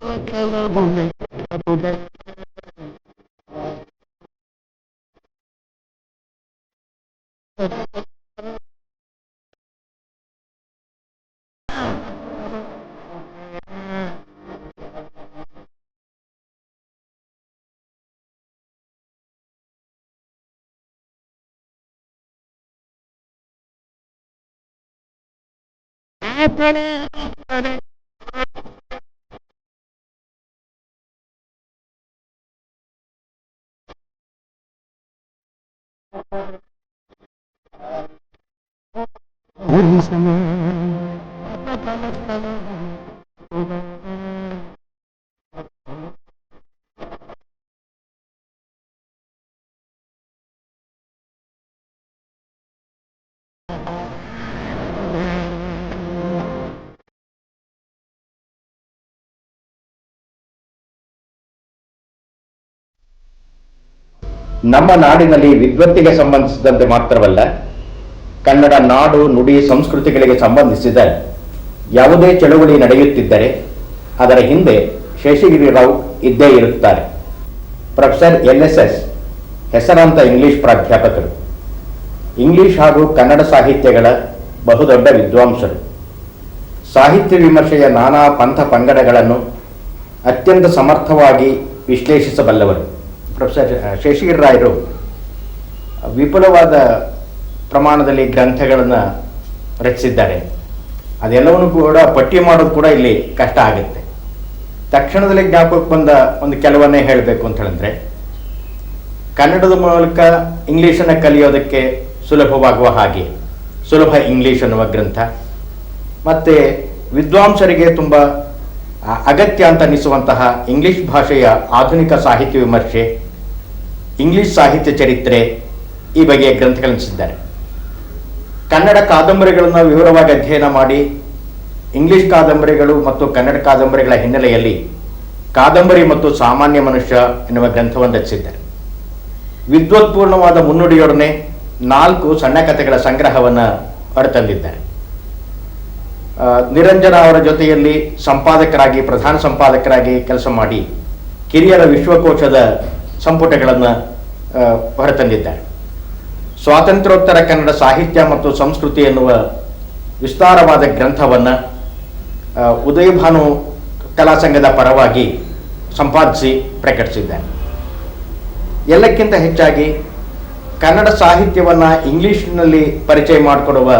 moment. I put it, put it. Hare ನಮ್ಮ ನಾಡಿನಲ್ಲಿ ವಿದ್ವತ್ತಿಗೆ ಸಂಬಂಧಿಸಿದಂತೆ ಮಾತ್ರವಲ್ಲ, ಕನ್ನಡ ನಾಡು, ನುಡಿ, ಸಂಸ್ಕೃತಿಗಳಿಗೆ ಸಂಬಂಧಿಸಿದ ಯಾವುದೇ ಚಳುವಳಿ ನಡೆಯುತ್ತಿದ್ದರೆ, ಅದರ ಹಿಂದೆ ಶೇಷಗಿರಿ ರಾವ್ ಇದ್ದೇ ಇರುತ್ತಾರೆ. ಪ್ರೊಫೆಸರ್ ಎಲ್ ಎಸ್ ಎಸ್ ಹೆಸರಾಂತ ಇಂಗ್ಲಿಷ್ ಪ್ರಾಧ್ಯಾಪಕರು. ಇಂಗ್ಲಿಷ್ ಹಾಗೂ ಕನ್ನಡ ಸಾಹಿತ್ಯಗಳ ಬಹುದೊಡ್ಡ ವಿದ್ವಾಂಸರು. ಸಾಹಿತ್ಯ ವಿಮರ್ಶೆಯ ನಾನಾ ಪಂಥ ಪಂಗಡಗಳನ್ನು ಅತ್ಯಂತ ಸಮರ್ಥವಾಗಿ ವಿಶ್ಲೇಷಿಸಬಲ್ಲವರು. ಪ್ರೊಫೆಸರ್ ಶೇಷಗಿರಿ ರಾಯರು ವಿಪುಲವಾದ ಪ್ರಮಾಣದಲ್ಲಿ ಗ್ರಂಥಗಳನ್ನು ರಚಿಸಿದ್ದಾರೆ. ಅದೆಲ್ಲವನ್ನು ಕೂಡ ಪಟ್ಟಿ ಮಾಡೋದು ಕೂಡ ಇಲ್ಲಿ ಕಷ್ಟ ಆಗುತ್ತೆ. ತಕ್ಷಣದಲ್ಲಿ ಜ್ಞಾಪಕಕ್ಕೆ ಬಂದ ಒಂದು ಕೆಲವನ್ನೇ ಹೇಳಬೇಕು ಅಂತ ಹೇಳಿದ್ರೆ, ಕನ್ನಡದ ಮೂಲಕ ಇಂಗ್ಲೀಷನ್ನು ಕಲಿಯೋದಕ್ಕೆ ಸುಲಭವಾಗುವ ಹಾಗೆ, ಸುಲಭ ಇಂಗ್ಲೀಷ್ ಅನ್ನುವ ಗ್ರಂಥ, ಮತ್ತು ವಿದ್ವಾಂಸರಿಗೆ ತುಂಬ ಅಗತ್ಯ ಅಂತ ಅನ್ನಿಸುವಂತಹ ಇಂಗ್ಲಿಷ್ ಭಾಷೆಯ ಆಧುನಿಕ ಸಾಹಿತ್ಯ ವಿಮರ್ಶೆ ಇಂಗ್ಲಿಷ್ ಸಾಹಿತ್ಯ ಚರಿತ್ರೆ ಈ ಬಗೆಯ ಗ್ರಂಥಗಳನ್ನು ರಚಿಸಿದ್ದಾರೆ. ಕನ್ನಡ ಕಾದಂಬರಿಗಳನ್ನು ವಿವರವಾಗಿ ಅಧ್ಯಯನ ಮಾಡಿ ಇಂಗ್ಲಿಷ್ ಕಾದಂಬರಿಗಳು ಮತ್ತು ಕನ್ನಡ ಕಾದಂಬರಿಗಳ ಹಿನ್ನೆಲೆಯಲ್ಲಿ ಕಾದಂಬರಿ ಮತ್ತು ಸಾಮಾನ್ಯ ಮನುಷ್ಯ ಎನ್ನುವ ಗ್ರಂಥವನ್ನು ರಚಿಸಿದ್ದಾರೆ. ವಿದ್ವತ್ಪೂರ್ಣವಾದ ಮುನ್ನುಡಿಯೊಡನೆ ನಾಲ್ಕು ಸಣ್ಣ ಕಥೆಗಳ ಸಂಗ್ರಹವನ್ನು ಹೊರತಂದಿದ್ದಾರೆ. ನಿರಂಜನ ಅವರ ಜೊತೆಯಲ್ಲಿ ಸಂಪಾದಕರಾಗಿ, ಪ್ರಧಾನ ಸಂಪಾದಕರಾಗಿ ಕೆಲಸ ಮಾಡಿ ಕಿರಿಯರ ವಿಶ್ವಕೋಶದ ಸಂಪುಟಗಳನ್ನು ಹೊರತಂದಿದ್ದಾರೆ. ಸ್ವಾತಂತ್ರ್ಯೋತ್ತರ ಕನ್ನಡ ಸಾಹಿತ್ಯ ಮತ್ತು ಸಂಸ್ಕೃತಿ ಎನ್ನುವ ವಿಸ್ತಾರವಾದ ಗ್ರಂಥವನ್ನು ಉದಯಭಾನು ಕಲಾ ಸಂಘದ ಪರವಾಗಿ ಸಂಪಾದಿಸಿ ಪ್ರಕಟಿಸಿದ್ದಾರೆ. ಎಲ್ಲಕ್ಕಿಂತ ಹೆಚ್ಚಾಗಿ ಕನ್ನಡ ಸಾಹಿತ್ಯವನ್ನು ಇಂಗ್ಲೀಷ್ನಲ್ಲಿ ಪರಿಚಯ ಮಾಡಿಕೊಡುವ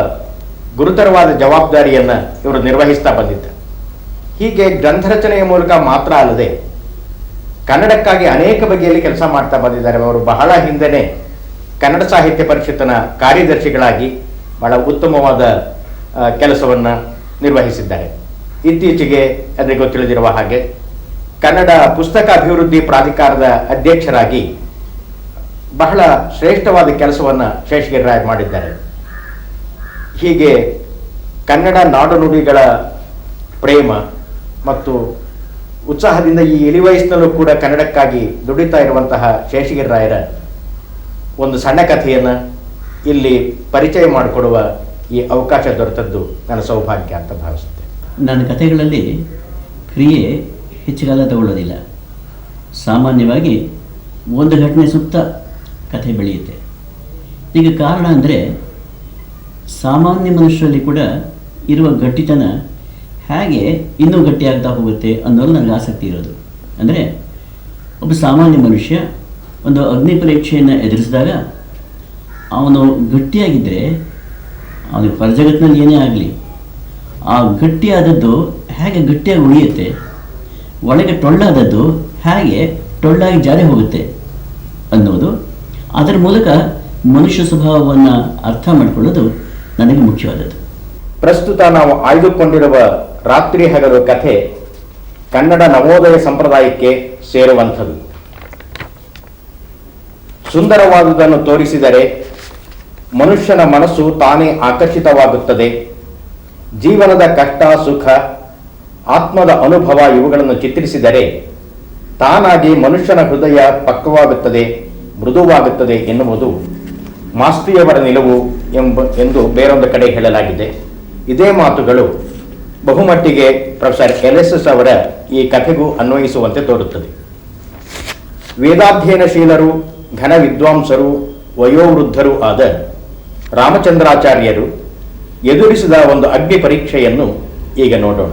ಗುರುತರವಾದ ಜವಾಬ್ದಾರಿಯನ್ನು ಇವರು ನಿರ್ವಹಿಸ್ತಾ ಬಂದಿದ್ದಾರೆ. ಹೀಗೆ ಗ್ರಂಥ ರಚನೆಯ ಮೂಲಕ ಮಾತ್ರ ಅಲ್ಲದೆ ಕನ್ನಡಕ್ಕಾಗಿ ಅನೇಕ ಬಗೆಯಲ್ಲಿ ಕೆಲಸ ಮಾಡ್ತಾ ಬಂದಿದ್ದಾರೆ. ಅವರು ಬಹಳ ಹಿಂದೆನೆ ಕನ್ನಡ ಸಾಹಿತ್ಯ ಪರಿಷತ್ತಿನ ಕಾರ್ಯದರ್ಶಿಗಳಾಗಿ ಬಹಳ ಉತ್ತಮವಾದ ಕೆಲಸವನ್ನು ನಿರ್ವಹಿಸಿದ್ದಾರೆ. ಇತ್ತೀಚೆಗೆ ಗೊತ್ತ ತಿಳಿದಿರುವ ಹಾಗೆ ಕನ್ನಡ ಪುಸ್ತಕ ಅಭಿವೃದ್ಧಿ ಪ್ರಾಧಿಕಾರದ ಅಧ್ಯಕ್ಷರಾಗಿ ಬಹಳ ಶ್ರೇಷ್ಠವಾದ ಕೆಲಸವನ್ನು ಶೇಷಗಿರಿ ರಾಯ್ ಮಾಡಿದ್ದಾರೆ. ಹೀಗೆ ಕನ್ನಡ ನಾಡು ನುಡಿಗಳ ಪ್ರೇಮ ಮತ್ತು ಉತ್ಸಾಹದಿಂದ ಈ ಇಳಿ ವಯಸ್ಸಿನಲ್ಲೂ ಕೂಡ ಕನ್ನಡಕ್ಕಾಗಿ ದುಡಿತಾ ಇರುವಂತಹ ಶೇಷಗಿರಿ ರಾಯರ ಒಂದು ಸಣ್ಣ ಕಥೆಯನ್ನು ಇಲ್ಲಿ ಪರಿಚಯ ಮಾಡಿಕೊಡುವ ಈ ಅವಕಾಶ ದೊರೆತದ್ದು ನನ್ನ ಸೌಭಾಗ್ಯ ಅಂತ ಭಾವಿಸುತ್ತೆ ನನ್ನ ಕಥೆಗಳಲ್ಲಿ ಕ್ರಿಯೆ ಹೆಚ್ಚು ಕಾಲ ತಗೊಳ್ಳೋದಿಲ್ಲ. ಸಾಮಾನ್ಯವಾಗಿ ಒಂದು ಘಟನೆ ಸುತ್ತ ಕಥೆ ಬೆಳೆಯುತ್ತೆ. ಈಗ ಕಾರಣ ಅಂದರೆ ಸಾಮಾನ್ಯ ಮನುಷ್ಯರಲ್ಲಿ ಕೂಡ ಇರುವ ಗಟ್ಟಿತನ ಹೇಗೆ ಇನ್ನೂ ಗಟ್ಟಿಯಾಗ್ತಾ ಹೋಗುತ್ತೆ ಅನ್ನೋದು ನನಗೆ ಆಸಕ್ತಿ ಇರೋದು. ಅಂದರೆ ಒಬ್ಬ ಸಾಮಾನ್ಯ ಮನುಷ್ಯ ಒಂದು ಅಗ್ನಿ ಪರೀಕ್ಷೆಯನ್ನು ಎದುರಿಸಿದಾಗ ಅವನು ಗಟ್ಟಿಯಾಗಿದ್ದರೆ ಅವನಿಗೆ ಪರಜಗತ್ತಿನಲ್ಲಿ ಏನೇ ಆಗಲಿ, ಆ ಗಟ್ಟಿಯಾದದ್ದು ಹೇಗೆ ಗಟ್ಟಿಯಾಗಿ ಉಳಿಯುತ್ತೆ, ಒಳಗೆ ಟೊಳ್ಳಾದದ್ದು ಹೇಗೆ ಟೊಳ್ಳಾಗಿ ಜಾರಿ ಹೋಗುತ್ತೆ ಅನ್ನೋದು ಅದರ ಮೂಲಕ ಮನುಷ್ಯ ಸ್ವಭಾವವನ್ನು ಅರ್ಥ ಮಾಡಿಕೊಳ್ಳೋದು ನನಗೆ ಮುಖ್ಯವಾದದ್ದು. ಪ್ರಸ್ತುತ ನಾವು ಆಯ್ದುಕೊಂಡಿರುವ ರಾತ್ರಿ ಹಗಲು ಕಥೆ ಕನ್ನಡ ನವೋದಯ ಸಂಪ್ರದಾಯಕ್ಕೆ ಸೇರುವಂಥದ್ದು. ಸುಂದರವಾದುದನ್ನು ತೋರಿಸಿದರೆ ಮನುಷ್ಯನ ಮನಸ್ಸು ತಾನೇ ಆಕರ್ಷಿತವಾಗುತ್ತದೆ. ಜೀವನದ ಕಷ್ಟ, ಸುಖ, ಆತ್ಮದ ಅನುಭವ ಇವುಗಳನ್ನು ಚಿತ್ರಿಸಿದರೆ ತಾನಾಗಿ ಮನುಷ್ಯನ ಹೃದಯ ಪಕ್ವವಾಗುತ್ತದೆ, ಮೃದುವಾಗುತ್ತದೆ ಎನ್ನುವುದು ಮಾಸ್ತಿಯವರ ನಿಲುವು ಎಂಬ, ಎಂದು ಬೇರೊಂದು ಕಡೆ ಹೇಳಲಾಗಿದೆ. ಇದೇ ಮಾತುಗಳು ಬಹುಮಟ್ಟಿಗೆ ಪ್ರೊಫೆಸರ್ ಎಲ್ ಎಸ್ ಎಸ್ ಅವರ ಈ ಕಥೆಗೂ ಅನ್ವಯಿಸುವಂತೆ ತೋರುತ್ತದೆ. ವೇದಾಧ್ಯಯನಶೀಲರು, ಘನ ವಿದ್ವಾಂಸರು, ವಯೋವೃದ್ಧರೂ ಆದ ರಾಮಚಂದ್ರಾಚಾರ್ಯರು ಎದುರಿಸಿದ ಒಂದು ಅಗ್ನಿ ಪರೀಕ್ಷೆಯನ್ನು ಈಗ ನೋಡೋಣ.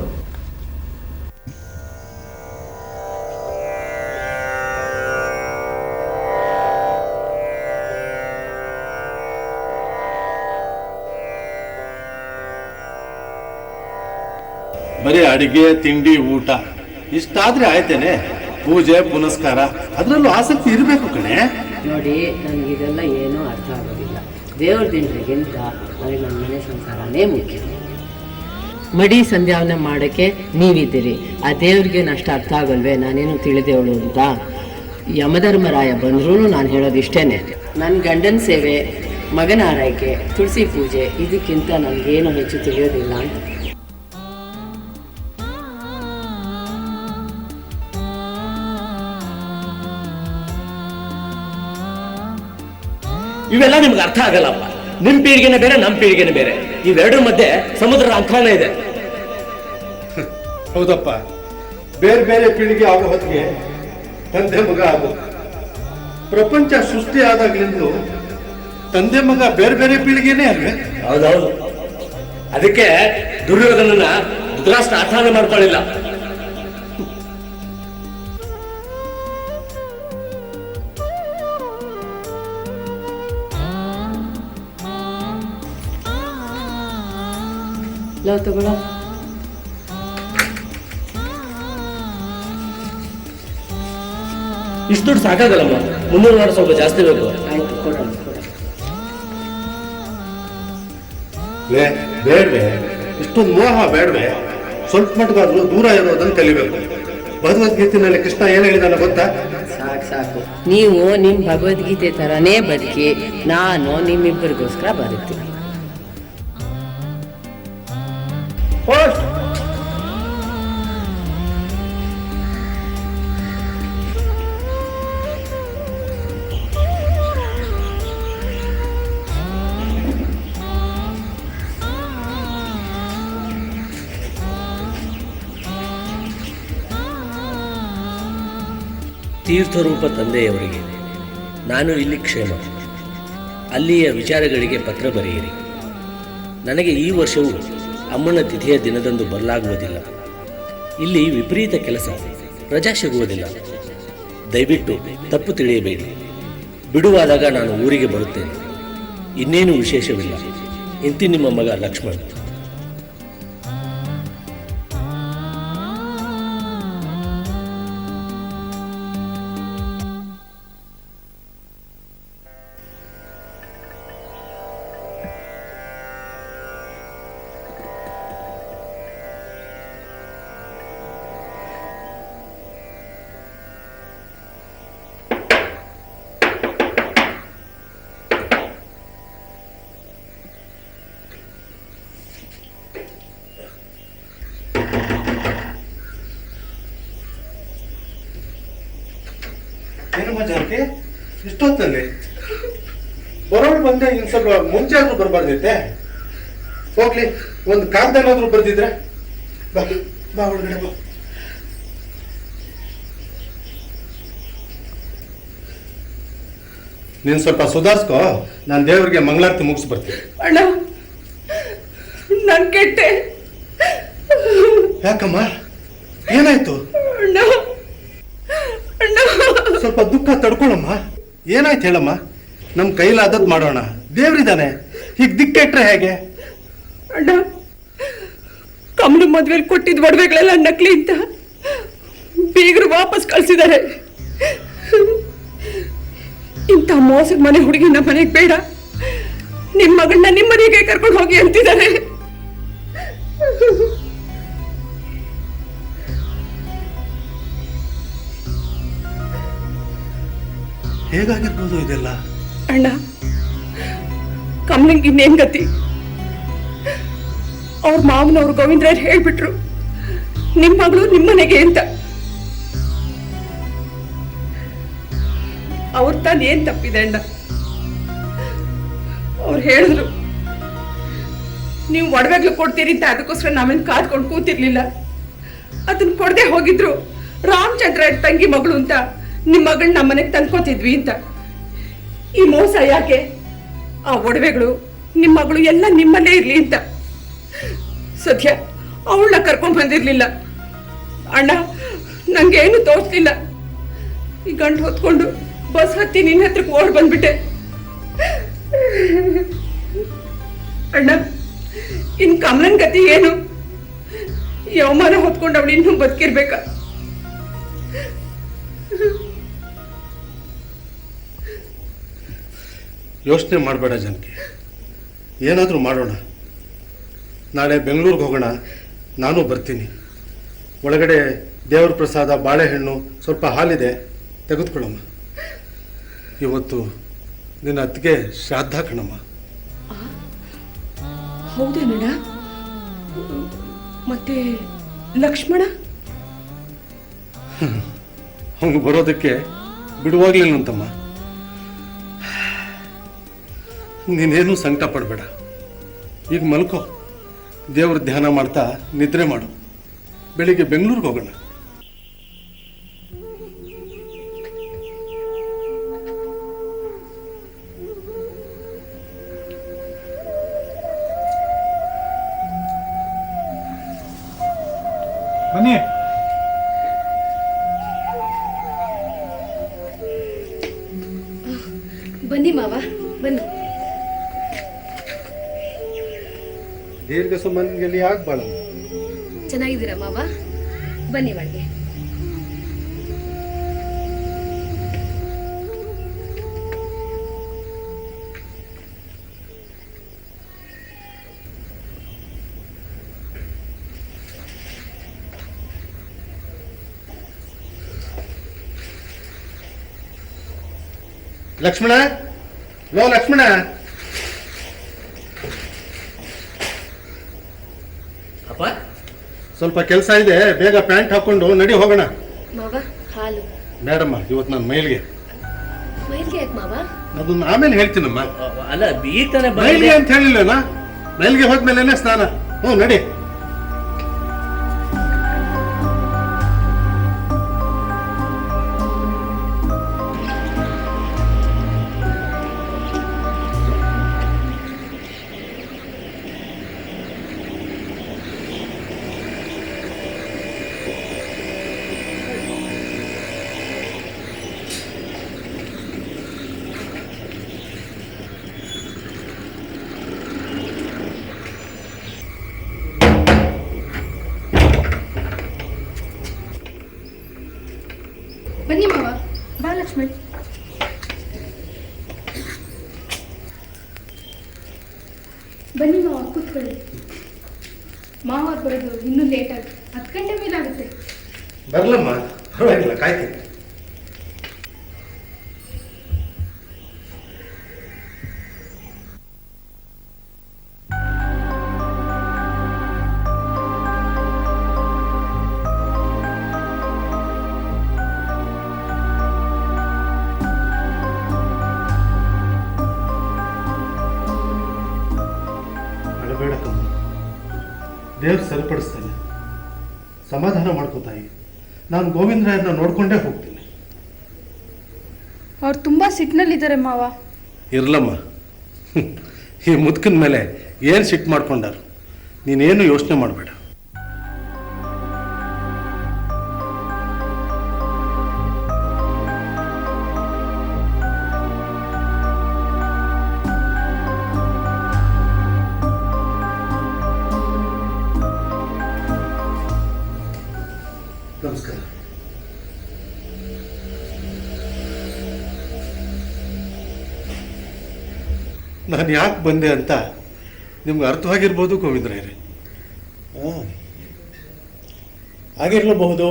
ಅಡಿಗೆ, ತಿಂಡಿ, ಊಟ. ಇಷ್ಟಾದ್ರೆ ಆಯ್ತೇನೆ. ಪೂಜೆ, ಪುನಸ್ಕಾರ. ಅದರಲ್ಲೂ ಆಸಕ್ತಿ ಇರಬೇಕು ಕಣೆ. ನೋಡಿ, ನನಗೆ ಇದೆಲ್ಲ ಏನೂ ಅರ್ಥ ಆಗೋದಿಲ್ಲ. ದೇವ್ರ ದಿನರಿಗಿಂತ ನನಗೆ ನನ್ನ ಮನೆ ಸಂಸಾರನೇ ಮುಖ್ಯ. ಮಡಿ ಸಂಧ್ಯಾವನೆ ಮಾಡೋಕ್ಕೆ ನೀವಿದ್ದೀರಿ. ಆ ದೇವ್ರಿಗೆ ಅಷ್ಟು ಅರ್ಥ ಆಗಲ್ವೇ? ನಾನೇನು ತಿಳಿದೇವಳು ಅಂತ? ಯಮಧರ್ಮರಾಯ ಬಂದ್ರೂ ನಾನು ಹೇಳೋದು ಇಷ್ಟೇನೆ ನನ್ನ ಗಂಡನ ಸೇವೆ ಮಗನ ಆರೈಕೆ ತುಳಸಿ ಪೂಜೆ, ಇದಕ್ಕಿಂತ ನನಗೇನು ಹೆಚ್ಚು ತಿಳಿಯೋದಿಲ್ಲ ಅಂತ. ಇವೆಲ್ಲ ನಿಮ್ಗೆ ಅರ್ಥ ಆಗಲ್ಲಪ್ಪ. ನಿಮ್ ಪೀಳಿಗೆನೆ ಬೇರೆ ನಮ್ಮ ಪೀಳಿಗೆನೆ ಬೇರೆ. ಇವೆರಡರ ಮಧ್ಯೆ ಸಮುದ್ರ ಅಂಕಾನ ಇದೆ. ಹೌದಪ್ಪ. ಬೇರೆ ಬೇರೆ ಪೀಳಿಗೆ ಆಗೋ ಹೊತ್ತಿಗೆ ತಂದೆ ಮಗ ಆಗೋ. ಪ್ರಪಂಚ ಸೃಷ್ಟಿ ಆದಾಗ್ಲಿಂದು ತಂದೆ ಮಗ ಬೇರೆ ಬೇರೆ ಪೀಳಿಗೆನೇ ಅಲ್ವೇ? ಹೌದೌದು. ಅದಕ್ಕೆ ದುರ್ಯೋಧನನ ಧೃತರಾಷ್ಟ್ರ ಅರ್ಥಾನೇ ಮಾಡ್ಕೊಳ್ಳಿಲ್ಲ. ಲವ್ ತಗೊಳ್ಳೋ ಇಷ್ಟು ದುಡ್ಡು ಸಾಕಾಗಲ್ಲಮ್ಮ. ಮುನ್ನೂರು ಮಾಡಿ ಸ್ವಲ್ಪ ಜಾಸ್ತಿ ಬೇಕು. ಆಯ್ತು ಕೊಡೋಣ ಬೇಡ್ವೆ. ಇಷ್ಟೊಂದು ಮೋಹ ಬೇಡವೆ. ಸ್ವಲ್ಪ ಮಟ್ಟಿಗಾದ್ರೂ ದೂರ ಇರೋದನ್ನು ಕಲಿಬೇಕು. ಭಗವದ್ಗೀತೆನಲ್ಲಿ ಕೃಷ್ಣ ಏನ್ ಹೇಳಿದಾನೆ ಗೊತ್ತಾ? ಸಾಕು ಸಾಕು. ನೀವು ನಿಮ್ಮ ಭಗವದ್ಗೀತೆ ಥರನೇ ಬದುಕಿ ನಾನು ನಿಮ್ಮಿಬ್ಬರಿಗೋಸ್ಕರ ಬದುಕ್ತೀನಿ. ತೀರ್ಥರೂಪ ತಂದೆಯವರಿಗೆ. ನಾನು ಇಲ್ಲಿ ಕ್ಷೇಮ. ಅಲ್ಲಿಯ ವಿಚಾರಗಳಿಗೆ ಪತ್ರ ಬರೆಯಿರಿ. ನನಗೆ ಈ ವರ್ಷವೂ ಅಮ್ಮನ ತಿಥಿಯ ದಿನದಂದು ಬರಲಾಗುವುದಿಲ್ಲ. ಇಲ್ಲಿ ವಿಪರೀತ ಕೆಲಸ. ರಜಾ ಸಿಗುವುದಿಲ್ಲ. ದಯವಿಟ್ಟು ತಪ್ಪು ತಿಳಿಯಬೇಡಿ. ಬಿಡುವಾದಾಗ ನಾನು ಊರಿಗೆ ಬರುತ್ತೇನೆ. ಇನ್ನೇನು ವಿಶೇಷವಿಲ್ಲ. ಇಂತಿ ನಿಮ್ಮ ಮಗ ಲಕ್ಷ್ಮಣ್. ಮಜಾಕೆ ಇಷ್ಟೊತ್ತಲ್ಲಿ ಬರೋಳು ಬಂದೆ ಇನ್ ಸ್ವಲ್ಪ ಮುಂಚೆ ಆದ್ರೂ ಬರಬಾರ್ದೈತೆ. ಹೋಗ್ಲಿ ಒಂದು ಕಾಗ್ದಲ್ಲಾದ್ರೂ ಬರ್ದಿದ್ರೆ ಬಾ ಬಾ ಒಳಗಡೆ ಬಾ. ನೀನ್ ಸ್ವಲ್ಪ ಸುಧಾರಿಸ್ಕೋ ನಾನು ದೇವರಿಗೆ ಮಂಗಳಾರತಿ ಮುಗಿಸ್ ಬರ್ತೀನಿ. ಅಣ್ಣ ನನ್ ಕೆಟ್ಟೆ. ಯಾಕಮ್ಮ? ಏನಾಯ್ತು? ಅಣ್ಣ. ಸ್ವಲ್ಪ ದುಃಖ ತಡ್ಕೊಳಮ್ಮ ಏನಾಯ್ತು ಹೇಳಮ್ಮ? ನಮ್ಮ ಕೈಲಾದದ್ದು ಮಾಡೋಣ. ದೇವ್ರಿದ್ದಾನೆ. ಈಗ ದಿಕ್ಕೆಟ್ರೆ ಹೇಗೆ? ಅಣ್ಣ ಕಮಲ ಮದ್ವೆಲಿ ಕೊಟ್ಟಿದ್ದ ಒಡವೆಗಳೆಲ್ಲ ನಕಲಿ ಅಂತ ಬೀಗರು ವಾಪಸ್ ಕಳ್ಸಿದ್ದಾರೆ. ಇಂಥ ಮೋಸದ ಮನೆ ಹುಡುಗಿ ನಮ್ಮ ಮನೆಗೆ ಬೇಡ. ನಿಮ್ಮ ಮಗಳನ್ನ ನಿಮ್ಮ ಮನೆಗೆ ಕರ್ಕೊಂಡು ಹೋಗಿ ಅಂತಿದ್ದಾರೆ. ಹೇಗಾಗಿರ್ಬೋದು ಇದೆಲ್ಲ? ಅಣ್ಣ, ಕಮಲಿಂಗ್ ಇನ್ನೇನ್ ಗತಿ? ಅವ್ರ ಮಾವನವ್ರು ಗೋವಿಂದರಾಜ್ ಹೇಳ್ಬಿಟ್ರು, ನಿಮ್ ಮಗಳು ನಿಮ್ಮನೆಗೆ ಅಂತ. ಅವ್ರ ತಾನು ಏನ್ ತಪ್ಪಿದೆ ಅಣ್ಣ? ಅವ್ರು ಹೇಳಿದ್ರು, ನೀವು ಒಡವೆಗ್ಲು ಕೊಡ್ತೀರಿ ಅಂತ ಅದಕ್ಕೋಸ್ಕರ ನಾವೇನು ಕಾದ್ಕೊಂಡು ಕೂತಿರ್ಲಿಲ್ಲ. ಅದನ್ನ ಕೊಡದೆ ಹೋಗಿದ್ರು ರಾಮಚಂದ್ರ ತಂಗಿ ಮಗಳು ಅಂತ. ನಿಮ್ಮ ಮಗಳನ್ನ ನಮ್ಮ ಮನೆಗೆ ತಂದ್ಕೋತಿದ್ವಿ ಅಂತ. ಈ ಮೋಸ ಯಾಕೆ? ಆ ಒಡವೆಗಳು ನಿಮ್ಮ ಮಗಳು ಎಲ್ಲ ನಿಮ್ಮಲ್ಲೇ ಇರ್ಲಿ ಅಂತ. ಸದ್ಯ ಅವಳನ್ನ ಕರ್ಕೊಂಡ್ ಬಂದಿರ್ಲಿಲ್ಲ. ಅಣ್ಣ, ನಂಗೇನು ತೋರಿಸ್ಲಿಲ್ಲ. ಈ ಗಂಡು ಹೊತ್ಕೊಂಡು ಬಸ್ ಹತ್ತಿ ನಿನ್ನ ಹತ್ರಕ್ಕೆ ಓಡ್ ಬಂದ್ಬಿಟ್ಟೆ. ಅಣ್ಣ, ಇನ್ ಕಮಲನ್ ಗತಿ ಏನು? ಯಾವಮಾನ ಅವಮಾನ ಹೊತ್ಕೊಂಡು ಅವಳು ಇನ್ನೂ ಬದುಕಿರ್ಬೇಕ? ಯೋಚನೆ ಮಾಡಬೇಡ ಜನಕ್ಕೆ. ಏನಾದರೂ ಮಾಡೋಣ. ನಾಳೆ ಬೆಂಗಳೂರಿಗೆ ಹೋಗೋಣ. ನಾನು ಬರ್ತೀನಿ. ಒಳಗಡೆ ದೇವ್ರ ಪ್ರಸಾದ ಬಾಳೆಹಣ್ಣು ಸ್ವಲ್ಪ ಹಾಲಿದೆ. ತೆಗೆದುಕೊಳ್ಳಮ್ಮ. ಇವತ್ತು ನಿನ್ನ ಅತ್ತಿಗೆ ಶ್ರಾದ್ದ ಕಣಮ್ಮ. ಹೌದೇನಣ್ಣ ಮತ್ತೆ ಲಕ್ಷ್ಮಣ? ಅವನು ಬರೋದಕ್ಕೆ ಬಿಡುವಾಗ್ಲಿಲ್ಲಂತಮ್ಮ. ನೀನೇನು ಸಂಕಟ ಪಡಬೇಡ. ಈಗ ಮಲ್ಕೋ. ದೇವ್ರ ಧ್ಯಾನ ಮಾಡ್ತಾ ನಿದ್ರೆ ಮಾಡು. ಬೆಳಿಗ್ಗೆ ಬೆಂಗಳೂರಿಗೆ ಹೋಗೋಣ. ಬನ್ನಿ. ದೀರ್ಘ ಸುಮನ್ಗೆಲ್ಲಿ ಆಗ್ಬಾಳ ಚೆನ್ನಾಗಿದ್ದೀರಾ ಮಾವ? ಬನ್ನಿ ಒಳಗೆ ಲಕ್ಷ್ಮಣ? ಲೋ ಲಕ್ಷ್ಮಣ ಅಪ್ಪ ಸ್ವಲ್ಪ ಕೆಲಸ ಇದೆ ಬೇಗ ಪ್ಯಾಂಟ್ ಹಾಕೊಂಡು ನಡಿ ಹೋಗೋಣ. ಮಾವ ಹಾಲು. ಬೇಡಮ್ಮ ಇವತ್ತು ನಾನು ಮೈಲ್ಗೆ. ಮೈಲ್ಗೆ ಯಾಕೆ ಮಾವ? ಅದನ್ನ ಆಮೇಲೆ ಹೇಳ್ತೀನಮ್ಮ. ಅಲ್ಲ ಬೀತನೆ ಬೈಲಿ ಮೈಲ್ಗೆ ಅಂತ ಹೇಳಿಲ್ಲನಾ ಮೈಲ್ಗೆ ಹೋದ್ಮೇಲೆ ಸ್ನಾನ. ಹ್ಞೂ ನಡಿ. ಬನ್ನಿ ಮಾವ. ಬಾ ಲಕ್ಷ್ಮಿ. ಬನ್ನಿ ಮಾವ, ಕೂತ್ಕೊಳ್ಳಿ. ಮಾವ ಬರೋದು ಇನ್ನೂ ಲೇಟ್ ಆಗಿ. ಹತ್ತು ಗಂಟೆ ಮೇಲಾಗುತ್ತೆ ಬರಲಮ್ಮ, ಪರವಾಗಿಲ್ಲ, ಕಾಯ್ತೀನಿ. ಸಮಾಧಾನ ಮಾಡ್ಕೋತಾಯಿ ನಾನು ಗೋವಿಂದರಾಯರನ್ನ ನೋಡ್ಕೊಂಡೇ ಹೋಗ್ತೀನಿ. ಅವ್ರು ತುಂಬಾ ಸಿಟ್ನಲ್ಲಿದ್ದಾರೆ ಮಾವ. ಇರ್ಲಮ್ಮ. ಈ ಮುದುಕಿನ ಮೇಲೆ ಏನು ಸಿಟ್ಟು ಮಾಡ್ಕೊಂಡಾರು? ನೀನೇನು ಯೋಚನೆ ಮಾಡಬೇಡ. ನಾನು ಯಾಕೆ ಬಂದೆ ಅಂತ ನಿಮ್ಗೆ ಅರ್ಥವಾಗಿರ್ಬೋದು ಗೋವಿಂದರಾಯರೇ. ಆಗಿರಲಬಹುದು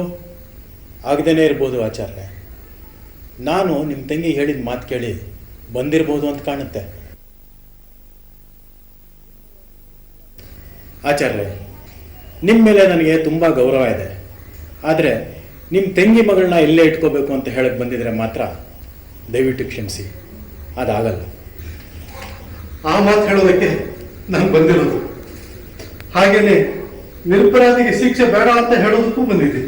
ಆಗದೇನೆ ಇರ್ಬೋದು ಆಚಾರ್ಯ. ನಾನು ನಿಮ್ಮ ತಂಗಿ ಹೇಳಿದ ಮಾತು ಕೇಳಿ ಬಂದಿರ್ಬೋದು ಅಂತ ಕಾಣುತ್ತೆ. ಆಚಾರ್ಯ ನಿಮ್ಮ ಮೇಲೆ ನನಗೆ ತುಂಬ ಗೌರವ ಇದೆ. ಆದರೆ ನಿಮ್ಮ ತಂಗಿ ಮಗಳನ್ನ ಇಲ್ಲೇ ಇಟ್ಕೋಬೇಕು ಅಂತ ಹೇಳಕ್ಕೆ ಬಂದಿದ್ರೆ ಮಾತ್ರ ದಯವಿಟ್ಟು ಕ್ಷಮಿಸಿ. ಅದಾಗಲ್ಲ. ಆ ಮಾತು ಹೇಳೋದಕ್ಕೆ ನಾನು ಬಂದಿರೋದು. ಹಾಗೇನೆ ನಿರಪರಾಧಿಗೆ ಶಿಕ್ಷೆ ಬೇಡ ಅಂತ ಹೇಳೋದಕ್ಕೂ ಬಂದಿದೆ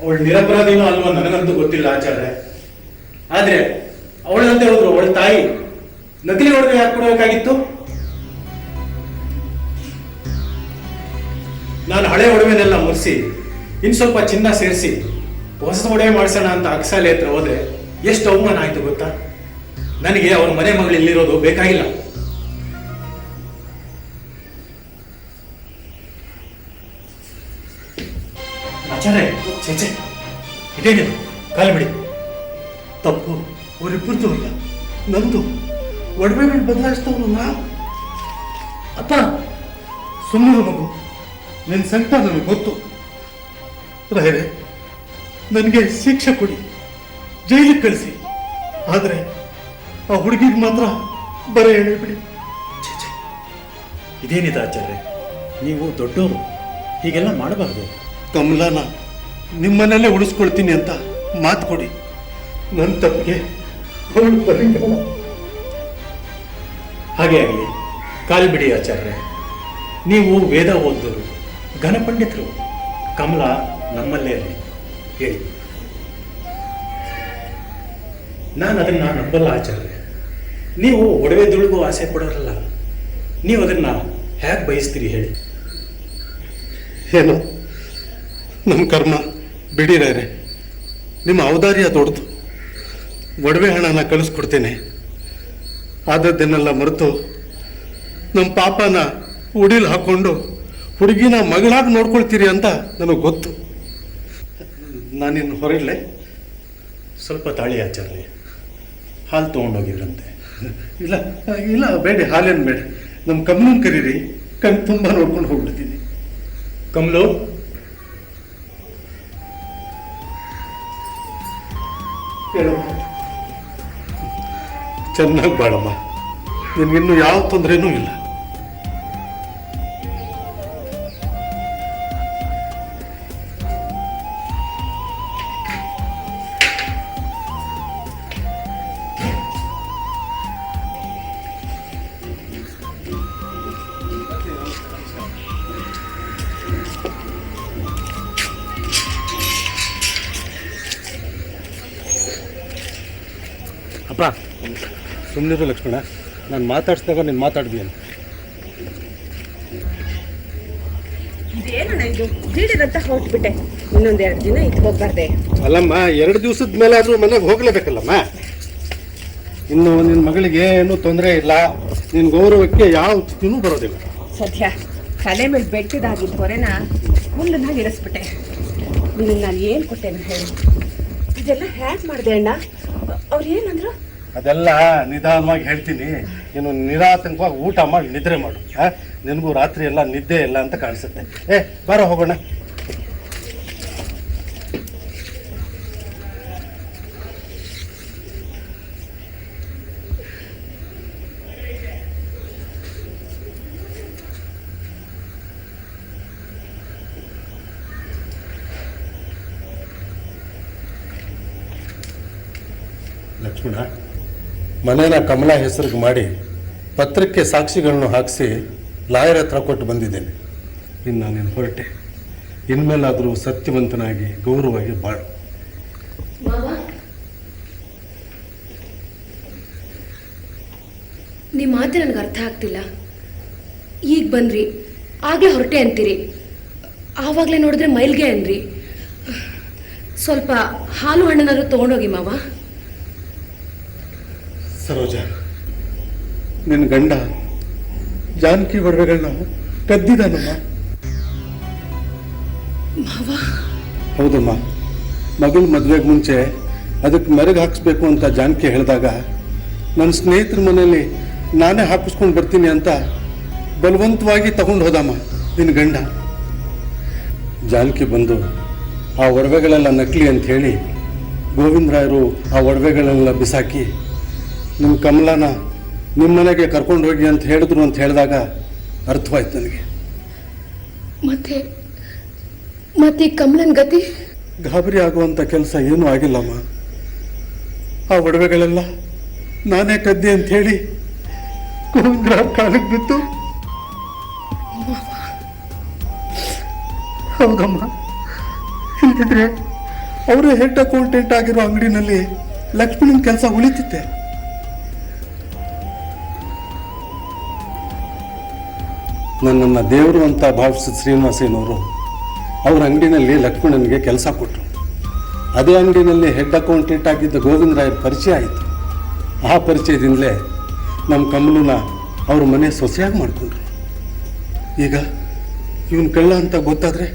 ಅವಳು ನಿರಪರಾಧಿನೂ ಅಲ್ವಾ ನನಗಂತೂ ಗೊತ್ತಿಲ್ಲ ಆಚಾರ್ಯ. ಆದ್ರೆ ಅವಳಂತ ಹೇಳಿದ್ರು ಅವಳ ತಾಯಿ ನಕಲಿ ಒಡವೆ ಯಾಕೆ ಕೊಡಬೇಕಾಗಿತ್ತು? ನಾನು ಹಳೆ ಒಡವೆನೆಲ್ಲ ಮುರಿಸಿ ಇನ್ ಸ್ವಲ್ಪ ಚಿನ್ನ ಸೇರಿಸಿ ಹೊಸ ಒಡವೆ ಮಾಡಿಸೋಣ ಅಂತ ಅಕ್ಸಾಲೆ ಹತ್ರ ಹೋದ್ರೆ ಎಷ್ಟು ಅವಮಾನ ಆಯ್ತು ಗೊತ್ತಾ? ನನಗೆ ಅವ್ರ ಮನೆ ಮಗಳು ಇಲ್ಲಿರೋದು ಬೇಕಾಗಿಲ್ಲ. ಆಚಾರ್ಯ ಛೇ ಇದೇನಿದು? ಕಾಲು ಬಿಡಿ. ತಪ್ಪು. ಅವರಿಬ್ಬರದ್ದು ಅಲ್ಲ. ನಂದು. ಒಡವೆಗಳು ಬದಲಾಯಿಸ್ತವನು ನಾ? ಅಪ್ಪ, ಸುಮ್ಮನೆ ಮಗು. ನಿನ್ನ ಸಂಕಟ ನನಗೆ ಗೊತ್ತು. ರಾಯರೇ, ನನಗೆ ಶಿಕ್ಷೆ ಕೊಡಿ. ಜೈಲಿಗೆ ಕಳಿಸಿ. ಆದರೆ ಆ ಹುಡುಗಿಗೆ ಮಾತ್ರ ಬರ ಹೇಳಿಬಿಡಿ ಬಿಡಿ. ಇದೇನಿದೆ ಆಚಾರ್ಯ? ನೀವು ದೊಡ್ಡವರು ಹೀಗೆಲ್ಲ ಮಾಡಬಾರ್ದು. ಕಮಲನ ನಿಮ್ಮನ್ನಲ್ಲೇ ಉಳಿಸ್ಕೊಳ್ತೀನಿ ಅಂತ ಮಾತು ಕೊಡಿ. ನನ್ನ ತಪ್ಪಿಗೆ ಹಾಗೆ ಆಗಲಿ ಕಾಲು ಬಿಡಿ ಆಚಾರ್ಯ. ನೀವು ವೇದ ಓದಿದರು ಘನಪಂಡಿತರು. ಕಮಲ ನಮ್ಮಲ್ಲೇ ಇರಲಿ ಹೇಳಿ. ನಾನು ಅದನ್ನ ನಂಬಲ್ಲ ಆಚಾರ್ಯ. ನೀವು ಒಡವೆ ದುಳಿಗೂ ಆಸೆ ಪಡೋರಲ್ಲ. ನೀವು ಅದನ್ನು ಹೇಗೆ ಬಯಸ್ತೀರಿ ಹೇಳಿ. ಏನು? ನಮ್ಮ ಕರ್ಮ ಬಿಡಿರೇ ನಿಮ್ಮ ಔದಾರ್ಯ ದೊಡ್ದು. ಒಡವೆ ಹಣನ ಕಳಿಸ್ಕೊಡ್ತೇನೆ. ಆದದ್ದನ್ನೆಲ್ಲ ಮರೆತು ನಮ್ಮ ಪಾಪನ ಉಡಿಲ್ ಹಾಕ್ಕೊಂಡು ಹುಡುಗಿನ ಮಗಳಾಗಿ ನೋಡ್ಕೊಳ್ತೀರಿ ಅಂತ ನನಗೆ ಗೊತ್ತು. ನಾನಿನ್ನು ಹೊರಗಡೆ ಸ್ವಲ್ಪ ತಾಳಿ ಆಚಾರ್ಯ. ಹಾಲು ತೊಗೊಂಡೋಗಿದ್ರಂತೆ. ಇಲ್ಲ ಇಲ್ಲ ಬೇಡಿ ಹಾಲೇನು ಬೇಡ. ನಮ್ಮ ಕಮ್ಮನ್ ಕರೀರಿ ಕಣ್ ತುಂಬ ನೋಡ್ಕೊಂಡು ಹೋಗ್ಬಿಡ್ತೀನಿ. ಕಮಲು? ಚೆನ್ನಾಗಿ ಬಾಳಮ್ಮ. ನಿಮ್ಗಿನ್ನೂ ಯಾವ ತೊಂದರೆನೂ ಇಲ್ಲ. ಸುಮ್ಮನಿರು ಲಕ್ಷ್ಮಣ ನಾನು ಮಾತಾಡ್ಸಿದಾಗ ನೀನು ಮಾತಾಡಿದೀನಿ ಇದೇನಣ್ಣ ಇದು? ದಿಢೀರಂತ ಹೊರಟ್ಬಿಟ್ಟೆ. ಇನ್ನೊಂದ್ ಎರಡು ದಿನ ಇಟ್ಕೋಬಾರ್ದೆ. ಅಲ್ಲಮ್ಮ ಎರಡು ದಿವಸದ ಮೇಲೆ ಆದರೂ ಮನೆಗೆ ಹೋಗ್ಲೇಬೇಕಲ್ಲಮ್ಮ? ಇನ್ನು ನಿನ್ನ ಮಗಳಿಗೆ ಏನೂ ತೊಂದರೆ ಇಲ್ಲ. ನಿನ್ನ ಗೌರವಕ್ಕೆ ಯಾವ ತಿನ್ನೂ ಬರೋದಿಲ್ಲ. ಸದ್ಯ ತಲೆ ಮೇಲೆ ಬೆಟ್ಟದಾಗಿದ್ದ ಹೊರೆನ ಹುಲ್ಲನ್ನಾಗಿ ಇಳಿಸ್ಬಿಟ್ಟೆ ನಾನು ಏನು ಕೊಟ್ಟೆ ಹೇಳಿ. ಇದೆಲ್ಲ ಹ್ಯಾಕ್ ಮಾಡಿದೆ ಅಣ್ಣ? ಅವ್ರು ಏನಂದ್ರು ಅದೆಲ್ಲ ನಿಧಾನವಾಗಿ ಹೇಳ್ತೀನಿ. ಇನ್ನು ನಿರಾತಂಕವಾಗಿ ಊಟ ಮಾಡಿ ನಿದ್ರೆ ಮಾಡು. ಹಾಂ ನಿನಗೂ ರಾತ್ರಿ ಎಲ್ಲ ನಿದ್ದೆ ಇಲ್ಲ ಅಂತ ಕಾಣಿಸುತ್ತೆ. ಏ ಬಾರ ಹೋಗೋಣ. ಕಮಲ ಹೆಸರಿಗೆ ಮಾಡಿ ಪತ್ರಕ್ಕೆ ಸಾಕ್ಷಿಗಳನ್ನು ಹಾಕಿಸಿ ಲಾಯರ್ ಹತ್ರ ಕೊಟ್ಟು ಬಂದಿದ್ದೇನೆ. ಇನ್ನು ನಾನೇನು ಹೊರಟೆ. ಇನ್ಮೇಲಾದರೂ ಸತ್ಯವಂತನಾಗಿ ಗೌರವವಾಗಿ ಬಾಳು. ನಿಮ್ಮ ಮಾತು ನನಗೆ ಅರ್ಥ ಆಗ್ತಿಲ್ಲ. ಈಗ ಬನ್ರಿ. ಆಗಲೇ ಹೊರಟೆ ಅಂತೀರಿ. ಆವಾಗಲೇ ನೋಡಿದ್ರೆ ಮೈಲ್ಗೆ ಅನ್ರಿ ಸ್ವಲ್ಪ ಹಾಲು ಹಣ್ಣನಾದ್ರು ತೊಗೊಂಡೋಗಿ ಮಾವ. ಸರೋಜ ನಿನ್ನ ಗಂಡ ಜಾನಕಿ ಒಡವೆಗಳನ್ನ ಕದ್ದಿದ್ದಾನಮ್ಮ ಹೌದಮ್ಮ ಮಗಳ ಮದುವೆಗೆ ಮುಂಚೆ ಅದಕ್ಕೆ ಮೆರಗು ಹಾಕಿಸ್ಬೇಕು ಅಂತ ಜಾನಕಿ ಹೇಳಿದಾಗ ನನ್ನ ಸ್ನೇಹಿತರ ಮನೆಯಲ್ಲಿ ನಾನೇ ಹಾಕಿಸ್ಕೊಂಡು ಬರ್ತೀನಿ ಅಂತ ಬಲವಂತವಾಗಿ ತಗೊಂಡು ಹೋದಮ್ಮ ನಿನ್ನ ಗಂಡ. ಜಾನಕಿ ಬಂದು ಆ ಒಡವೆಗಳೆಲ್ಲ ನಕಲಿ ಅಂತ ಹೇಳಿ ಗೋವಿಂದರಾಯರು ಆ ಒಡವೆಗಳೆಲ್ಲ ಬಿಸಾಕಿ ನಮ್ಮ ಕಮಲನ ನಿಮ್ಮ ಮನೆಗೆ ಕರ್ಕೊಂಡು ಹೋಗಿ ಅಂತ ಹೇಳಿದ್ರು ಅಂತ ಹೇಳಿದಾಗ ಅರ್ಥವಾಯ್ತು ನನಗೆ. ಮತ್ತೆ ಮತ್ತೆ ಕಮಲನ ಗತಿ? ಗಾಬರಿ ಆಗುವಂಥ ಕೆಲಸ ಏನೂ ಆಗಿಲ್ಲಮ್ಮ. ಆ ಒಡವೆಗಳೆಲ್ಲ ನಾನೇ ಕದ್ದೆ ಅಂತ ಹೇಳಿ ಕಾಲಕ್ಕೆ ಬಿತ್ತು. ಹೌದಮ್ಮ. ಹೀಗಿದ್ರೆ ಅವರೇ ಹೆಡ್ ಅಕೌಂಟೆಂಟ್ ಆಗಿರೋ ಅಂಗಡಿನಲ್ಲಿ ಲಕ್ಷ್ಮಣನ ಕೆಲಸ ಉಳಿತಿತ್ತೆ. ನನ್ನನ್ನು ದೇವರು ಅಂತ ಭಾವಿಸಿದ ಶ್ರೀನಿವಾಸಯ್ಯನವರು ಅವ್ರ ಅಂಗಡಿನಲ್ಲಿ ಲಕ್ಷ್ಮಣನಿಗೆ ಕೆಲಸ ಕೊಟ್ಟರು ಅದೇ ಅಂಗಡಿನಲ್ಲಿ ಹೆಡ್ ಅಕೌಂಟೆಂಟ್ ಆಗಿದ್ದ ಗೋವಿಂದರಾಯರ ಪರಿಚಯ ಆಯಿತು. ಆ ಪರಿಚಯದಿಂದಲೇ ನಮ್ಮ ಕಮಲನ ಅವ್ರ ಮನೆ ಸೊಸೆಯಾಗಿ ಮಾಡಿಕೊಂಡ್ರು. ಈಗ ಇವನು ಕಳ್ಳ ಅಂತ ಗೊತ್ತಾದರೆ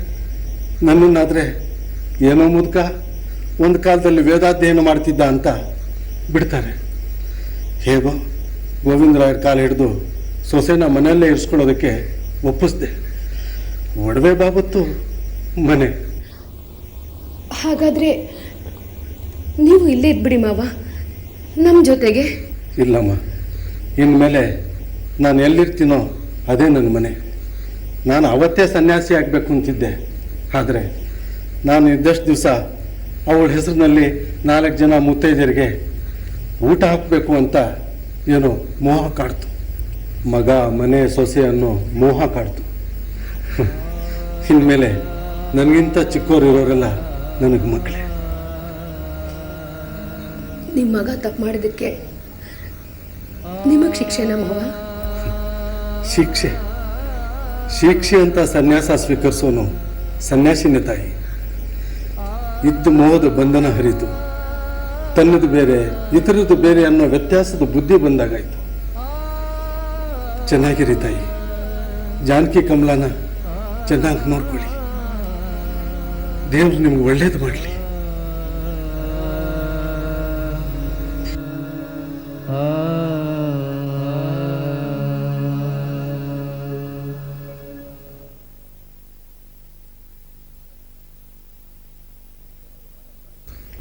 ನನ್ನನ್ನಾದರೆ ಏನೋ ಮುದುಕ ಒಂದು ಕಾಲದಲ್ಲಿ ವೇದಾಧ್ಯಯನ ಮಾಡ್ತಿದ್ದ ಅಂತ ಬಿಡ್ತಾರೆ. ಹೇಗೋ ಗೋವಿಂದರಾಯರ ಕಾಲ ಹಿಡಿದು ಸೊಸೆನ ಮನೆಯಲ್ಲೇ ಇರಿಸ್ಕೊಳ್ಳೋದಕ್ಕೆ ಒಪ್ಪಿಸ್ದೆ. ಒಡವೆ ಬಾಬತ್ತು ಮನೆ. ಹಾಗಾದ್ರೆ ನೀವು ಇಲ್ಲೇ ಇದ್ಬಿಡಿ ಮಾವ. ನಮ್ಮ ಜೊತೆಗೆ. ಇಲ್ಲಮ್ಮ. ಇನ್ಮೇಲೆ ನಾನು ಎಲ್ಲಿರ್ತೀನೋ ಅದೇ ನನ್ನ ಮನೆ. ನಾನು ಅವತ್ತೇ ಸನ್ಯಾಸಿ ಆಗಬೇಕು ಅಂತಿದ್ದೆ. ಆದರೆ ನಾನು ಇದ್ದಷ್ಟು ದಿವಸ ಅವಳ ಹೆಸರಿನಲ್ಲಿ ನಾಲ್ಕು ಜನ ಮುತ್ತೈದೆಯರಿಗೆ ಊಟ ಹಾಕಬೇಕು ಅಂತ ಏನೋ ಮೋಹ ಕಾಡ್ತು. ಮಗ ಮನೆ ಸೊಸೆ ಅನ್ನೋ ಮೋಹ ಕಾಡ್ತು. ಇನ್ಮೇಲೆ ನನಗಿಂತ ಚಿಕ್ಕವರು ಇರೋರೆಲ್ಲ ನನಗೆ ಮಕ್ಕಳೇ ನಿಮ್ಮ ಮಗ ತಪ್ಪು ಮಾಡಿದ್ದಕ್ಕೆ ನಿಮಗೆ ಶಿಕ್ಷೆನ ಮಾವ? ಶಿಕ್ಷೆ. ಶಿಕ್ಷೆ ಅಂತ ಸನ್ಯಾಸ ಸ್ವೀಕರಿಸೋನು ಸನ್ಯಾಸಿನ ತಾಯಿ. ಇದ್ದ ಮೋಹದ ಬಂಧನ ಹರಿತು. ತನ್ನದು ಬೇರೆ ಇತರದ್ದು ಬೇರೆ ಅನ್ನೋ ವ್ಯತ್ಯಾಸದ ಬುದ್ಧಿ ಬಂದಾಗಾಯ್ತು. ಚೆನ್ನಾಗಿರಿ ತಾಯಿ. ಜಾನಕಿ ಕಮಲಾನ ಚೆನ್ನಾಗಿ ನೋಡ್ಕೊಳ್ಳಿ. ದೇವ್ರು ನಿಮ್ಗೆ ಒಳ್ಳೇದು ಮಾಡಲಿ.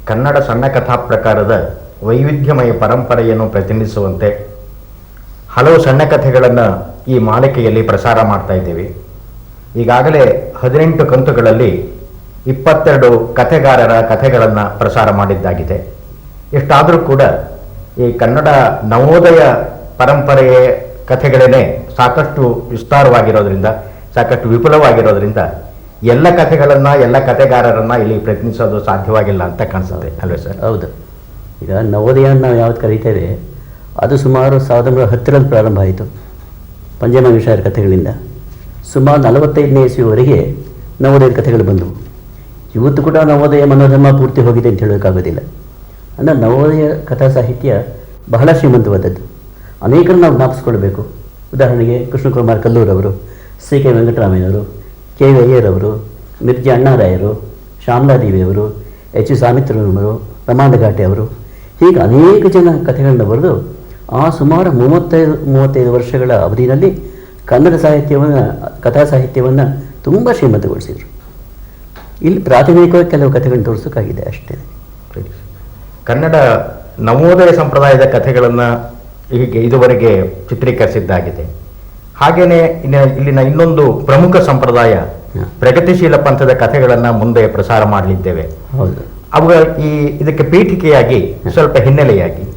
ಕನ್ನಡ ಸಣ್ಣ ಕಥಾ ಪ್ರಕಾರದ ವೈವಿಧ್ಯಮಯ ಪರಂಪರೆಯನ್ನು ಪ್ರತಿನಿಧಿಸುವಂತೆ ಹಲವು ಸಣ್ಣ ಕಥೆಗಳನ್ನು ಈ ಮಾಲಿಕೆಯಲ್ಲಿ ಪ್ರಸಾರ ಮಾಡ್ತಾ ಇದ್ದೀವಿ. ಈಗಾಗಲೇ ಹದಿನೆಂಟು ಕಂತುಗಳಲ್ಲಿ ಇಪ್ಪತ್ತೆರಡು ಕಥೆಗಾರರ ಕಥೆಗಳನ್ನು ಪ್ರಸಾರ ಮಾಡಿದ್ದಾಗಿದೆ. ಇಷ್ಟಾದರೂ ಕೂಡ ಈ ಕನ್ನಡ ನವೋದಯ ಪರಂಪರೆಯ ಕಥೆಗಳೇ ಸಾಕಷ್ಟು ವಿಸ್ತಾರವಾಗಿರೋದ್ರಿಂದ, ಸಾಕಷ್ಟು ವಿಪುಲವಾಗಿರೋದ್ರಿಂದ ಎಲ್ಲ ಕಥೆಗಳನ್ನು, ಎಲ್ಲ ಕಥೆಗಾರರನ್ನು ಇಲ್ಲಿ ಪ್ರಯತ್ನಿಸೋದು ಸಾಧ್ಯವಾಗಿಲ್ಲ ಅಂತ ಕಾಣಿಸುತ್ತೆ. ಅಲ್ವೇ ಸರ್? ಹೌದು. ಈಗ ನವೋದಯ ನಾವು ಯಾವ್ದು ಕರೀತೇವೆ ಅದು ಸುಮಾರು ಸಾವಿರದ ಒಂಬೈನೂರ ಹತ್ತರಲ್ಲಿ ಪ್ರಾರಂಭ ಆಯಿತು. ಪಂಜಮಂಗೇಶ್ವರ ಕಥೆಗಳಿಂದ ಸುಮಾರು ನಲವತ್ತೈದನೇ ಇಸ್ವಿವರೆಗೆ ನವೋದಯ ಕಥೆಗಳು ಬಂದವು. ಇವತ್ತು ಕೂಡ ನವೋದಯ ಮನೋಧರ್ಮ ಪೂರ್ತಿ ಹೋಗಿದೆ ಅಂತ ಹೇಳೋಕ್ಕಾಗೋದಿಲ್ಲ. ಅಂದರೆ ನವೋದಯ ಕಥಾ ಸಾಹಿತ್ಯ ಬಹಳ ಶ್ರೀಮಂತವಾದದ್ದು. ಅನೇಕರನ್ನು ನಾವು ಜ್ಞಾಪಿಸ್ಕೊಳ್ಬೇಕು. ಉದಾಹರಣೆಗೆ ಕೃಷ್ಣಕುಮಾರ್ ಕಲ್ಲೂರವರು, ಸಿ ಕೆ ವೆಂಕಟರಾಮಯ್ಯನವರು, ಕೆ ವಿ ಅಯ್ಯರವರು, ಮಿರ್ಜಾ ಅಣ್ಣಾರಾಯರು, ಶ್ಯಾಮಲಾದೇವಿಯವರು, ಎಚ್ ಯು ಸಾಮಿತ್ರನವರು ರಮಾಂಡ ಘಾಟೆ ಅವರು ಹೀಗೆ ಅನೇಕ ಜನ ಕಥೆಗಳನ್ನ ಬರೆದು ಆ ಸುಮಾರು ಮೂವತ್ತೈದು ಮೂವತ್ತೈದು ವರ್ಷಗಳ ಅವಧಿಯಲ್ಲಿ ಕನ್ನಡ ಸಾಹಿತ್ಯವನ್ನು ಕಥಾ ಸಾಹಿತ್ಯವನ್ನು ತುಂಬ ಶ್ರೀಮಂತಗೊಳಿಸಿದರು. ಇಲ್ಲಿ ಪ್ರಾಥಮಿಕವಾಗಿ ಕೆಲವು ಕಥೆಗಳನ್ನು ತೋರಿಸೋಕ್ಕಾಗಿದೆ ಅಷ್ಟೇ. ಕನ್ನಡ ನವೋದಯ ಸಂಪ್ರದಾಯದ ಕಥೆಗಳನ್ನು ಹೀಗೆ ಇದುವರೆಗೆ ಚಿತ್ರೀಕರಿಸಿದ್ದಾಗಿದೆ. ಹಾಗೆಯೇ ಇನ್ನ ಇಲ್ಲಿನ ಇನ್ನೊಂದು ಪ್ರಮುಖ ಸಂಪ್ರದಾಯ ಪ್ರಗತಿಶೀಲ ಪಂಥದ ಕಥೆಗಳನ್ನು ಮುಂದೆ ಪ್ರಸಾರ ಮಾಡಲಿದ್ದೇವೆ. ಹೌದು. ಅವುಗಳ ಈ ಇದಕ್ಕೆ ಪೀಠಿಕೆಯಾಗಿ ಸ್ವಲ್ಪ ಹಿನ್ನೆಲೆಯಾಗಿ.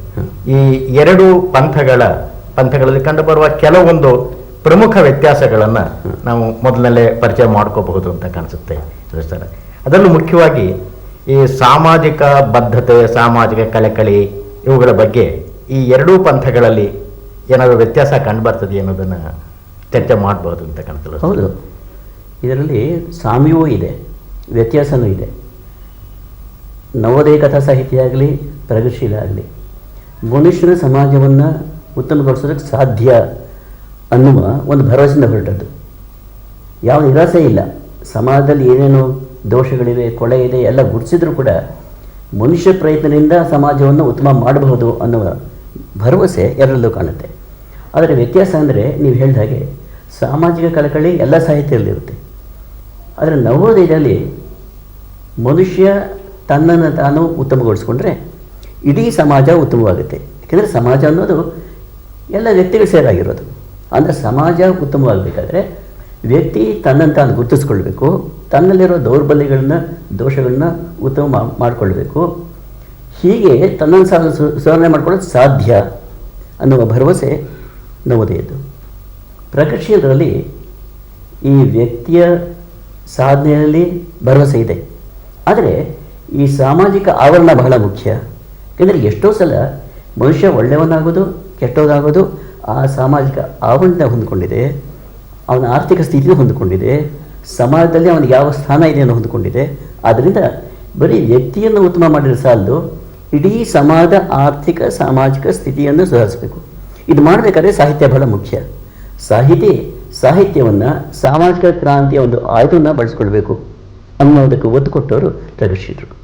ಈ ಎರಡು ಪಂಥಗಳ, ಪಂಥಗಳಲ್ಲಿ ಕಂಡುಬರುವ ಕೆಲವೊಂದು ಪ್ರಮುಖ ವ್ಯತ್ಯಾಸಗಳನ್ನು ನಾವು ಮೊದಲಲ್ಲೇ ಪರಿಚಯ ಮಾಡ್ಕೋಬಹುದು ಅಂತ ಕಾಣಿಸುತ್ತೆ. ಸರ್ ಅದರಲ್ಲೂ ಮುಖ್ಯವಾಗಿ ಈ ಸಾಮಾಜಿಕ ಬದ್ಧತೆ, ಸಾಮಾಜಿಕ ಕಳಕಳಿ ಇವುಗಳ ಬಗ್ಗೆ ಈ ಎರಡೂ ಪಂಥಗಳಲ್ಲಿ ಏನಾದರೂ ವ್ಯತ್ಯಾಸ ಕಂಡುಬರ್ತದೆ ಅನ್ನೋದನ್ನು ಚರ್ಚೆ ಮಾಡಬಹುದು ಅಂತ ಕಾಣ್ತಲ್ಲ ಹೌದು. ಇದರಲ್ಲಿ ಸಾಮ್ಯವೂ ಇದೆ ವ್ಯತ್ಯಾಸವೂ ಇದೆ. ನವೋದಯ ಕಥಾ ಸಾಹಿತ್ಯ ಆಗಲಿ, ಪ್ರಗತಿಶೀಲ ಆಗಲಿ ಮನುಷ್ಯನ ಸಮಾಜವನ್ನು ಉತ್ತಮಗೊಳಿಸೋದಕ್ಕೆ ಸಾಧ್ಯ ಅನ್ನುವ ಒಂದು ಭರವಸೆಯಿಂದ ಹೊರಟದ್ದು. ಯಾವ ನಿರಾಸೆ ಇಲ್ಲ. ಸಮಾಜದಲ್ಲಿ ಏನೇನು ದೋಷಗಳಿವೆ, ಕೊಳೆ ಇದೆ, ಎಲ್ಲ ಗುರುತಿಸಿದ್ರೂ ಕೂಡ ಮನುಷ್ಯ ಪ್ರಯತ್ನದಿಂದ ಸಮಾಜವನ್ನು ಉತ್ತಮ ಮಾಡಬಹುದು ಅನ್ನುವ ಭರವಸೆ ಎಲ್ಲರಲ್ಲೂ ಕಾಣುತ್ತೆ. ಆದರೆ ವ್ಯತ್ಯಾಸ ಅಂದರೆ ನೀವು ಹೇಳಿದ ಹಾಗೆ ಸಾಮಾಜಿಕ ಕಳಕಳಿ ಎಲ್ಲ ಸಾಹಿತ್ಯದಲ್ಲಿರುತ್ತೆ. ಆದರೆ ನವೋದಯದಲ್ಲಿ ಮನುಷ್ಯ ತನ್ನನ್ನು ತಾನು ಉತ್ತಮಗೊಳಿಸ್ಕೊಂಡ್ರೆ ಇಡೀ ಸಮಾಜ ಉತ್ತಮವಾಗುತ್ತೆ. ಯಾಕೆಂದರೆ ಸಮಾಜ ಅನ್ನೋದು ಎಲ್ಲ ವ್ಯಕ್ತಿಗಳು ಸೇರಾಗಿರೋದು. ಅಂದರೆ ಸಮಾಜ ಉತ್ತಮವಾಗಬೇಕಾದ್ರೆ ವ್ಯಕ್ತಿ ತನ್ನನ್ನು ತಾನು ಗುರುತಿಸ್ಕೊಳ್ಬೇಕು, ತನ್ನಲ್ಲಿರೋ ದೌರ್ಬಲ್ಯಗಳನ್ನ, ದೋಷಗಳನ್ನ ಉತ್ತಮ ಮಾಡಿಕೊಳ್ಬೇಕು. ಹೀಗೆ ತನ್ನನ್ನು ಸಹ ಸು- ಸುಧಾರಣೆ ಮಾಡ್ಕೊಳ್ಳೋದು ಸಾಧ್ಯ ಅನ್ನುವ ಭರವಸೆ ನವೋದಯದ್ದು ಪ್ರಗತಿಶೀಲರಲ್ಲಿ ಈ ವ್ಯಕ್ತಿಯ ಸಾಧನೆಯಲ್ಲಿ ಭರವಸೆ ಇದೆ. ಆದರೆ ಈ ಸಾಮಾಜಿಕ ಆವರಣ ಬಹಳ ಮುಖ್ಯ. ಯಾಕೆಂದರೆ ಎಷ್ಟೋ ಸಲ ಮನುಷ್ಯ ಒಳ್ಳೆಯವನಾಗೋದು ಕೆಟ್ಟೋದಾಗೋದು ಆ ಸಾಮಾಜಿಕ ಆವರಣ ಹೊಂದಿಕೊಂಡಿದೆ, ಅವನ ಆರ್ಥಿಕ ಸ್ಥಿತಿನೂ ಹೊಂದಿಕೊಂಡಿದೆ, ಸಮಾಜದಲ್ಲಿ ಅವನಿಗೆ ಯಾವ ಸ್ಥಾನ ಇದೆ ಅನ್ನೋ ಹೊಂದಿಕೊಂಡಿದೆ. ಆದ್ದರಿಂದ ಬರೀ ವ್ಯಕ್ತಿಯನ್ನು ಉತ್ತಮ ಮಾಡಿದ್ರೆ ಸಾಲದು, ಇಡೀ ಸಮಾಜದ ಆರ್ಥಿಕ, ಸಾಮಾಜಿಕ ಸ್ಥಿತಿಯನ್ನು ಸುಧಾರಿಸಬೇಕು. ಇದು ಮಾಡಬೇಕಾದ್ರೆ ಸಾಹಿತ್ಯ ಬಹಳ ಮುಖ್ಯ. ಸಾಹಿತಿ, ಸಾಹಿತ್ಯವನ್ನು ಸಾಮಾಜಿಕ ಕ್ರಾಂತಿಯ ಒಂದು ಆಯುಧವನ್ನು ಬಳಸ್ಕೊಳ್ಬೇಕು ಅನ್ನೋದಕ್ಕೆ ಒತ್ತು ಕೊಟ್ಟವರು ಪ್ರಗತಿಸಿದರು